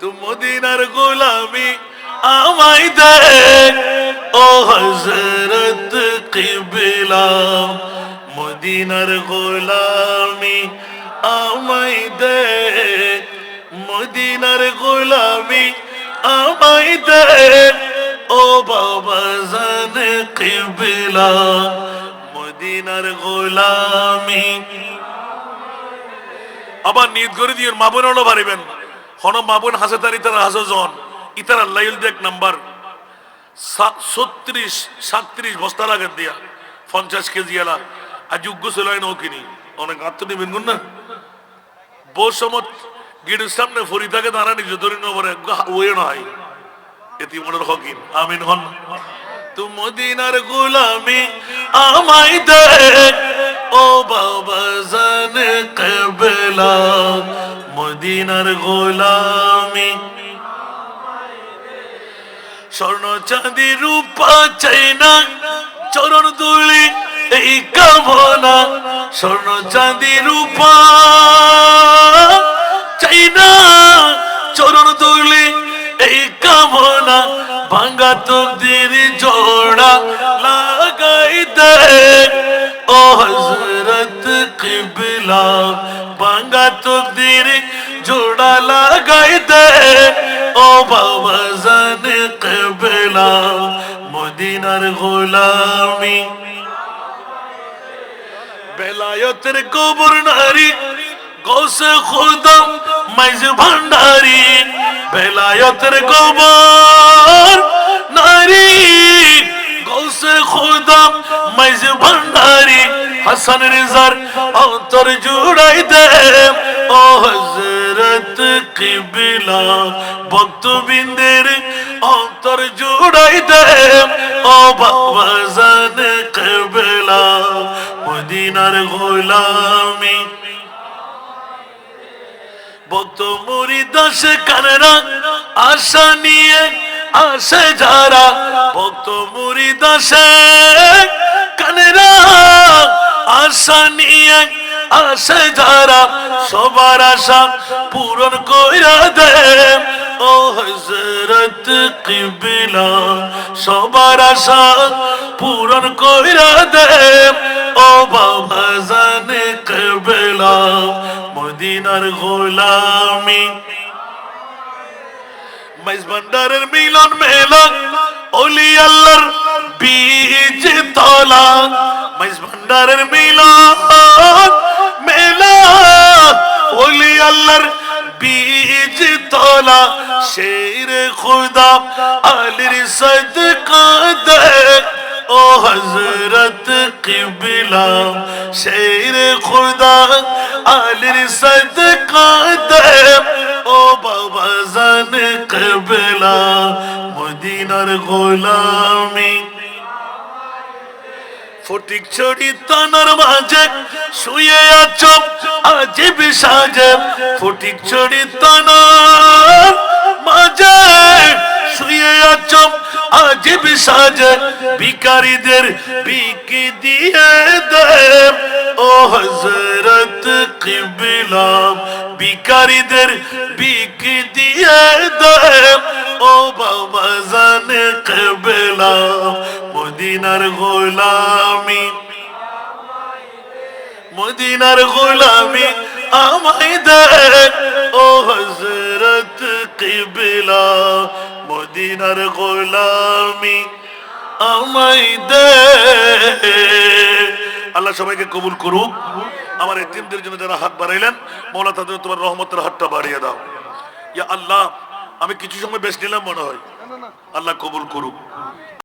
তুই মদিনার গোলামি আমায় দে। ও হজরত মদিনার গোলামি আমায় দে। মদিনার গোলামি আমায় দে। ও বাবা জান কিবলা, মদিনার গোলামি। আবার নিয়ত করে দিয়ে মা বোন হলো পারিবেন হন মা বোন ইতারা হাসো জন ইতারা লাইল দেখ নাম্বার ছত্রিশ সাতত্রিশ বস্তার আগের দিয়া, পঞ্চাশ কেজি এলা। আর যোগ্য ছিল নৌ কিনি অনেক আত্ম নিবেন না? বউ সমত গিড়ের সামনে ফরি থাকে দাঁড়ানি যতরি নবরে ওয়ে নয় এটি মনের হকিন। আমিন হন। তু মদিনার গোলামি আমায় দে, ও বাবা জান কবলা। মদিনার গোলামি। স্বর্ণ চাঁদি রূপা চাই না, চরণ দুলি এই কামনা। স্বর্ণ চাঁদি রূপা চাই না, চরণ দুলি এই কামনা। ভাঙ্গা তকদির জোড়া লাগাই দে। ও হজরত কিবলা, ভাঙ্গা তকদির জোড়া লাগাই দে ও বাবা জান কবলা মদিনার গোলামি বেলায়তের কবর নারী গৌসে খুদম মাইজ ভান্ডারি বেলায়তের কবর নারী গৌসে খুদম মাইজ ভান্ডারি হাসান রেজার অন্তর জুড়াই দে ও হজরত কিবলা ভক্তবিন্দের অন্তর জুড়াই দে ও কবলা, মদিনার গোলামি। ভক্ত মুড়ি দাস কানরা আশা নিয়ে আসে যারা, ভক্ত মুড়ি দাসে কানরা আশা নিয়ে আসে যারা, সবার আশা পূরণ কইরা দে ও হজরত কিবলা, সবার আশা পূরণ কইরা দে ও বাবা জানে কবলা, মদিনার গোলামি। মাইজ মিলন মেলন ওলি আল্লাহর বীজ তলা, শের খুদা, আলির সদকা দে ও হজরত কিবলা, শের খুদা, আলির সদকা দে ও বাবা জান কবলা, মদিনার গোলামি ফটিক ছড়ি তানার মাঝে, শুয়ে আছো, আজিব সাজে। ফটিক ছড়ি তানার মাঝে, শুয়ে আছো, আজিব সাজে। ভিকারীদের বিকি দিয়ে দে। ও হজরত কিবলা, ভিকারীদের বিকি দিয়ে দে। ও বাবা জানে কবলা মদিনার গোলামি মদিনার গোলামি আমায় দে ও হজরত কিবলা, মদিনার গোলামি আমায় দে আল্লাহ সবাইকে কবুল করুক। আমার এতিমদের জন্য যারা হাত বাড়াইলেন, মৌলা তাদের তোমার রহমতের হাতটা বাড়িয়ে দাও। ইয়া আল্লাহ, আমি কিছু সময় বেশ নিলাম মনে হয়। আল্লাহ কবুল করুক।